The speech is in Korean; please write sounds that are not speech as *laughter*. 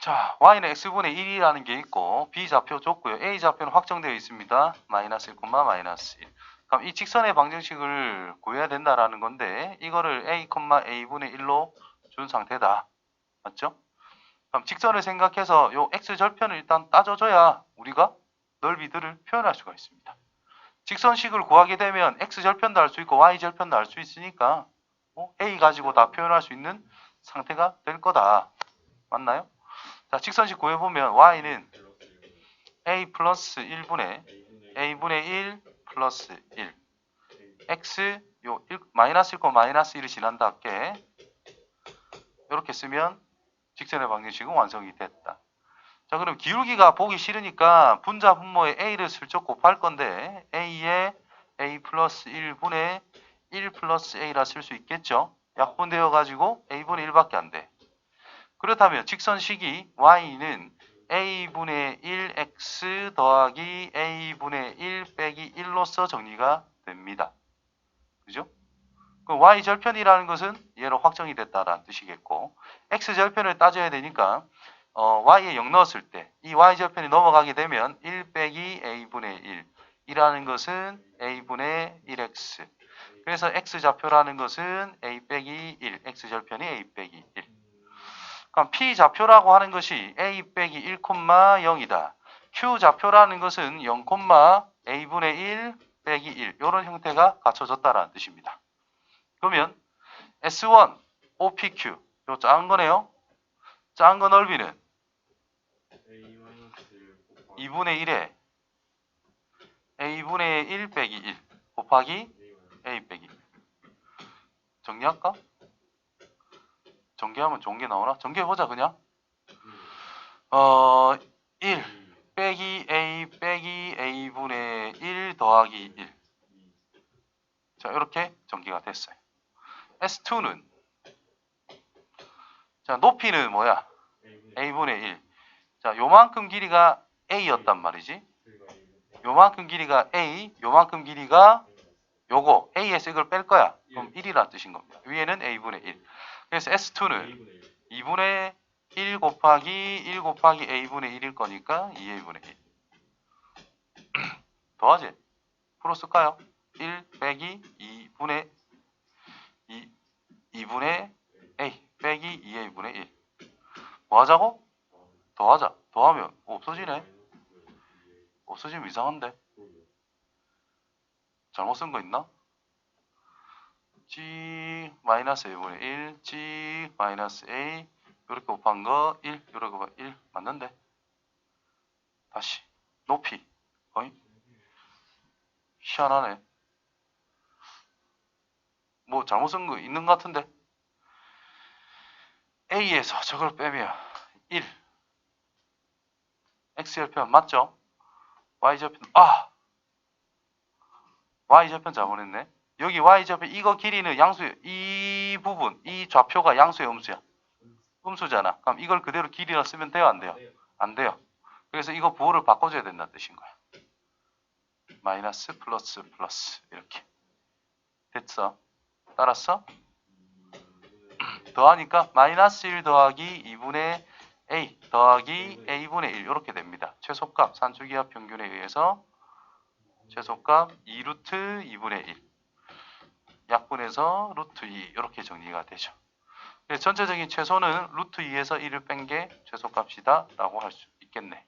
자, y는 x분의 1이라는 게 있고 b 좌표 줬고요. a 좌표는 확정되어 있습니다. 마이너스 1, 마이너스 1. 그럼 이 직선의 방정식을 구해야 된다라는 건데 이거를 a, a분의 1로 준 상태다. 맞죠? 그럼 직선을 생각해서 요 x 절편을 일단 따져줘야 우리가 넓이들을 표현할 수가 있습니다. 직선식을 구하게 되면 x 절편도 할수 있고 y 절편도 할수 있으니까 뭐 a 가지고 다 표현할 수 있는 상태가 될 거다. 맞나요? 자, 직선식 구해보면 y는 a 플러스 1분의 a분의 1 플러스 1 x 요 1, 마이너스 1, 마이너스 1이 지난다 할게 이렇게 쓰면 직선의 방정식은 완성이 됐다. 자 그럼 기울기가 보기 싫으니까 분자 분모에 a를 슬쩍 곱할 건데 a에 a 플러스 1분의 1 플러스 a라 쓸 수 있겠죠? 약분되어 가지고 a분의 1밖에 안 돼. 그렇다면 직선식이 y는 a분의 1x 더하기 a분의 1 빼기 1로서 정리가 됩니다. 그죠? 그럼 y 절편이라는 것은 얘로 확정이 됐다라는 뜻이겠고 x 절편을 따져야 되니까 어, y에 0 넣었을 때 이 y 절편이 넘어가게 되면 1 빼기 a분의 1 이라는 것은 a분의 1x 그래서 x 좌표라는 것은 a 빼기 1 x 절편이 a 빼기 1 그럼 p 좌표라고 하는 것이 a 빼기 1, 0이다. q 좌표라는 것은 0, a분의 1 빼기 1 이런 형태가 갖춰졌다라는 뜻입니다. 그러면 S1, OPQ 요 작은 거네요. 작은 거 넓이는 2분의 1에 a분의 1 빼기 1 곱하기 a 빼기 1. 정리할까? 전개하면 게 나오나? 전개해보자 그냥. 어, 1 빼기 a 빼기 a분의 1 더하기 1. 자 이렇게 전개가 됐어요. S2는 자 높이는 뭐야? a분의 1. 자 요만큼 길이가 a였단 말이지. 요만큼 길이가 a, 요만큼 길이가 요거 a에서 이걸 뺄 거야. 그럼 1이라는 뜻인 겁니다. 위에는 a분의 1. 그래서 S2는 2분의 1 곱하기 1 곱하기 a분의 1일 거니까 2a분의 1. *clears throat* 더하지? 풀었을까요? 1 빼기 2분의 2, 2분의 a 빼기 2a분의 1. 뭐 하자고? 더하자. 더하면 없어지네. 없어지면 이상한데. 잘못 쓴 거 있나? G 마이너스 a분의 1, g 마이너스 a 이렇게 곱한 거 1, 이렇게 곱한 1 맞는데? 다시 높이 어이? 희한하네. 뭐 잘못 쓴 거 있는 것 같은데? a에서 저걸 빼면 1 x절편 맞죠? y절편 아! y절편 잘못했네. 여기 y절편 이거 길이는 양수예요. 이 부분, 이 좌표가 양수의 음수야. 음수잖아. 그럼 이걸 그대로 길이라 쓰면 돼요, 안 돼요? 안 돼요. 그래서 이거 부호를 바꿔줘야 된다는 뜻인 거야. 마이너스 플러스 플러스 이렇게. 됐어? 따랐어? *clears throat* 더하니까 마이너스 1 더하기 2분의 a 더하기 a분의 1 이렇게 됩니다. 최소값 산수기하 평균에 의해서 최소값 2루트 2분의 1 약분해서 루트 2 이렇게 정리가 되죠. 그래서 전체적인 최소는 루트 2에서 1을 뺀 게 최소값이다 라고 할 수 있겠네.